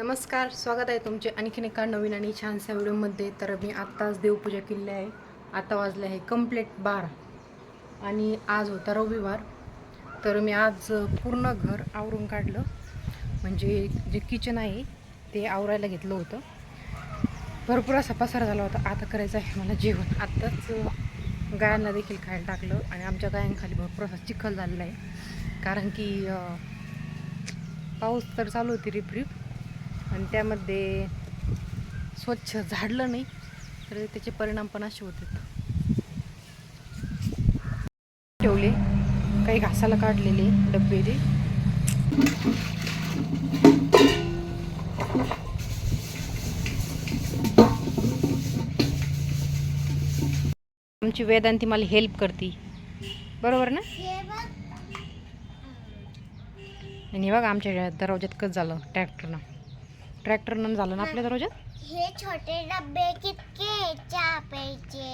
नमस्कार स्वागत आहे तुमचे आणखीन एका नवीन आणि छानशा व्हिडिओमध्ये. तर मी आत्ताच देवपूजा केली आहे. आता वाजले आहे कंप्लीट बारा. आणि आज होता रविवार. तर मी आज पूर्ण घर आवरून काढलं. म्हणजे जे किचन आहे ते आवरायला घेतलं होतं. भरपूर असा पसार झाला होता. आता करायचं आहे मला जेवण. आत्ताच गायांना देखील खायला टाकलं आणि आमच्या गायांखाली भरपूर असा चिखल झालेला आहे. कारण की पाऊस तर चालू होती रिप रिप आणि त्यामध्ये स्वच्छ झाडलं नाही तर त्याचे परिणाम पण असे होते ठेवले काही घासाला काढलेले डब्बे ते आमची वेदांती मला हेल्प करते. बरोबर ना? आणि बघा आमच्या दरवाज्यात कसं झालं ट्रॅक्टरनं ट्रॅक्टरनं झालं ना आपल्या दरवाज्यात हे छोटे डब्बे कितके चहा प्यायचे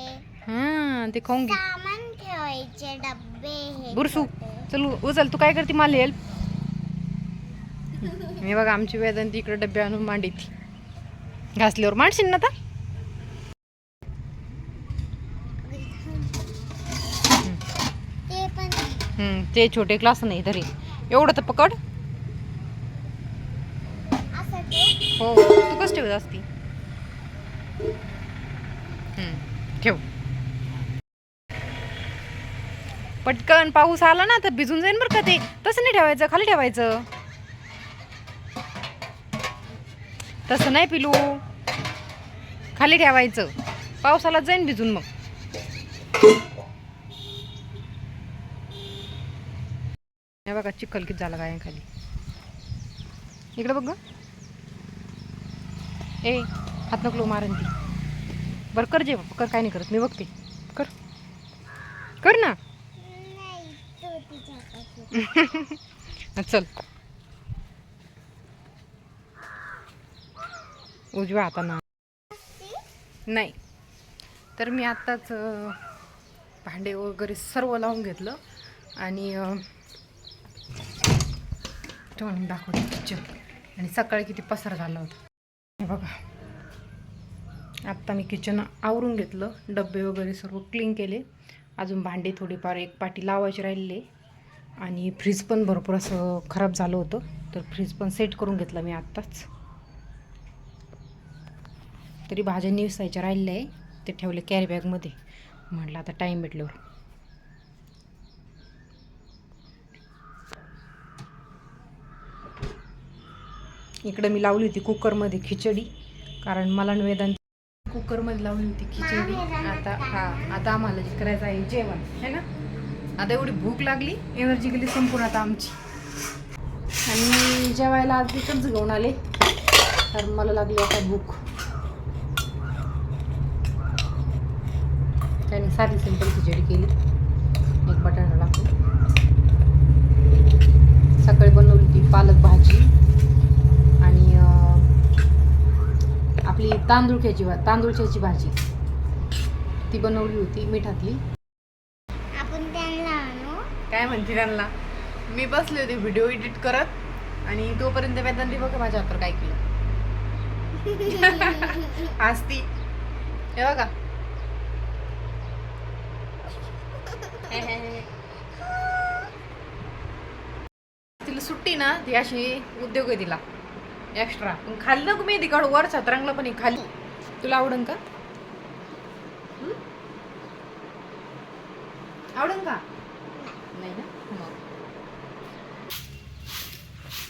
हां ते खाऊन घे. सामान ठेवायचे डब्बे हे बुरसू छोटे. चल उचल तू काय करते? मला हेल्प मी बघा आमची वेदन इकडे डबे आणून मांडीती. घासल्यावर मांडशील ना आता? ते पण हम्म, ते छोटे क्लास नाही तरी. एवढं तर पकड असं ते हो, हो. तू कसं ठेवत असती. ठेव. पटकन पाऊस आला ना तर भिजून जाईन बरं का ते. तसं नाही ठेवायचं खाली ठेवायचं. तसं नाही पिलू. खाली ठेवायचं. पावसाला जाईन भिजून मग. बघा चिखल किती झाला काय खाली. इकडे बघ गं. ए हात नकलो मारन ती बरं कर जे कर काय नाही करत. मी बघते. कर. कर ना. चल. उजव्या हाताना. नाही. तर मी आत्ताच भांडे वगैरे सर्व लावून घेतलं आणि तुम्हाला दाखवते किचन आणि सकाळी किती पसार झाला होता. बघा. आत्ता मी किचन आवरून घेतलं. डबे वगैरे सर्व क्लीन केले. अजून भांडे थोडीफार एक पाटी लावायचे राहिलेले आणि फ्रीज पण भरपूर असं खराब झालं होतं. तर फ्रीज पण सेट करून घेतला मी आत्ताच. तरी भाज्या निवसायच्या राहिल्या आहे. ते ठेवले कॅरी बॅगमध्ये म्हटलं आता टाईम भेटल्यावर. इकडं मी लावली होती कुकरमध्ये खिचडी कारण मला वेदांत कुकरमध्ये लावली होती खिचडी. आता हा आता आम्हाला जे करायचं आहे जेवण है ना? आता एवढी भूक लागली एनर्जी गेली संपूर्ण आता आमची. आणि जेवायला आज तिथंच घेऊन आले तर मला लागली आता भूक. त्याने साधी सिंपल खिचडी केली. एक बटाटा टाकून. सकाळी बनवली होती पालक भाजी आणि अं, आपली तांदूळक्याची भा तांदूळच्याची भाजी. ती बनवली होती मिठातली. आपण त्यांना आणू. काय म्हणते त्यांना? मी बसले होते व्हिडिओ एडिट करत आणि तोपर्यंत वेदांती बघा माझ्या हातावर काय केलं. आज ती हे बघा तिला सुट्टी ना ती अशी उद्योग आहे तिला. एक्स्ट्रा पण खाली नको मी तिकडं वर छत्रांगला पण आहे. खाली तुला आवडन का? आवडन का? नाही ना?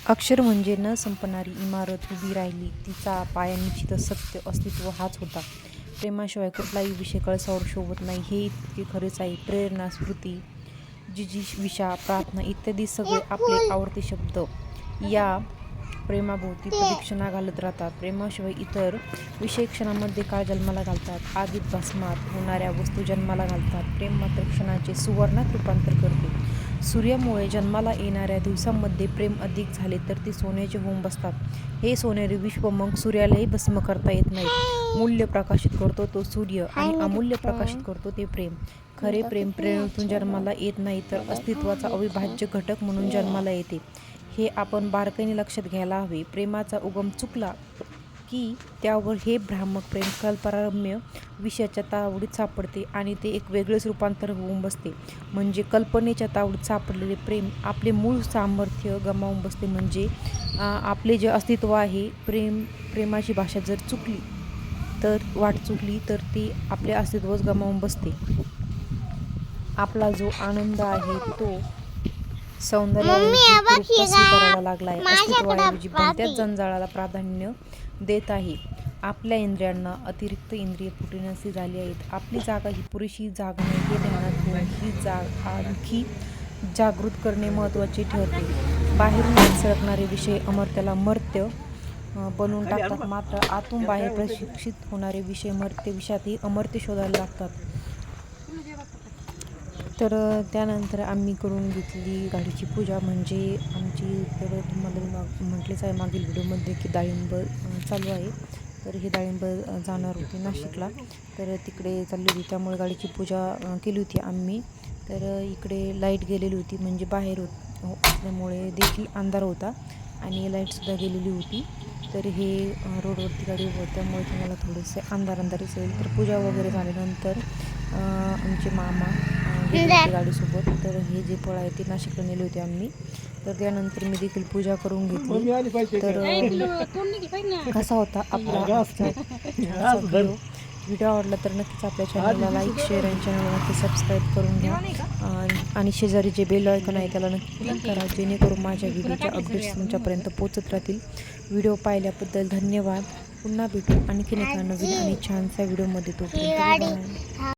अक्षर म्हणजे न संपणारी इमारत उभी राहिली. तिचा पाया निश्चित सत्य अस्तित्व हाच होता. प्रेमाशिवाय कुठलाही विषय कळसावर शोभत नाही. हे इतके खरेच आहे. प्रेरणा स्मृती जिजिविषा प्रार्थना इत्यादी सगळे आपले आवडते शब्द. या प्रेमाभोवती प्रदक्षिणा घालत राहतात. प्रेमाशिवाय इतर विषय क्षणामध्ये काळ जन्माला घालतात. आगीत भस्मात होणाऱ्या वस्तू जन्माला घालतात. प्रेम मात्र क्षणाचे सुवर्णात रूपांतर करते. सूर्यामुळे जन्माला येणाऱ्या दिवसांमध्ये प्रेम अधिक झाले तर ते सोन्याचे होऊन बसतात. हे सोनेरी विश्व मग सूर्यालाही भस्म करता येत नाही मूल्य प्रकाशित करतो तो सूर्य आणि अमूल्य प्रकाशित करतो ते प्रेम. खरे प्रेम प्रेरणेतून जन्माला येत नाही तर अस्तित्वाचा अविभाज्य घटक म्हणून जन्माला येते. हे आपण बारकाईने लक्षात घ्यायला हवे. प्रेमाचा उगम चुकला की त्यावर हे भ्रामक प्रेम कल्पनारम्य विषयाच्या तावडीत सापडते आणि ते एक वेगळेच रूपांतर होऊन बसते. म्हणजे कल्पनेच्या तावडीत सापडलेले प्रेम आपले मूळ सामर्थ्य गमावून बसते. म्हणजे आपले जे अस्तित्व आहे प्रेम प्रेमाची भाषा जर चुकली तर वाट चुकली तर ती आपले अस्तित्वच गमावून बसते. आपला जो आनंद आहे तो मम्मी, बघ सौंदर्य गाय करायला लागलाय. माझ्याकडं अस्तित्वाऐवजी बनत्याच. जंजाळाला प्राधान्य देत आहे आपल्या इंद्रियांना अतिरिक्त इंद्रिय फुटण्याची झाली आहेत. आपली जागा ही पुरेशी जागा नाही हे ध्यानात ही जाग आणखी जागृत करणे महत्त्वाचे ठरते. बाहेरून सरकणारे विषय अमर्त्याला मर्त्य बनवून टाकतात. मात्र आतून बाहेर प्रशिक्षित होणारे विषय मर्त्य विषयातही अमर्त्य शोधायला लागतात. तर त्यानंतर आम्ही करून घेतली गाडीची पूजा. म्हणजे आमची तर तुम्हाला माग म्हटलेच आहे मागील व्हिडिओमध्ये की डाळिंब चालू आहे. तर हे डाळिंब जाणार होती नाशिकला. तर तिकडे चालली होती. त्यामुळे गाडीची पूजा केली होती आम्ही. तर इकडे लाइट गेलेली होती. म्हणजे बाहेर होत हो, असल्यामुळे देखील अंधार होता आणि लाईटसुद्धा गेलेली होती. तर हे रोडवरती गाडी होती त्यामुळे तुम्हाला थोडेसे अंधार अंधारीच होईल तर पूजा वगैरे झाल्यानंतर आमचे मामा होते गाडीसोबत तर हे जे फळ आहे ते नाशिकला नेले होते आम्ही. तर त्यानंतर मी देखील पूजा करून घेतली. तर कसा होता आपला व्हिडिओ व्हिडिओ आवडला तर नक्कीच आपल्या चॅनलला लाईक शेअर आणि चॅनलला नक्की सबस्क्राईब करून घ्या. आणि- शेजारी जे बेल आयकॉन आहे त्याला नक्की क्लिक करा जेणेकरून माझ्या व्हिडिओच्या अपडेट्स तुमच्यापर्यंत पोचत राहतील. व्हिडिओ पाहिल्याबद्दल धन्यवाद. पुन्हा भेटू. आणखीन एका नवीन आणि छानसा व्हिडिओमध्ये bye.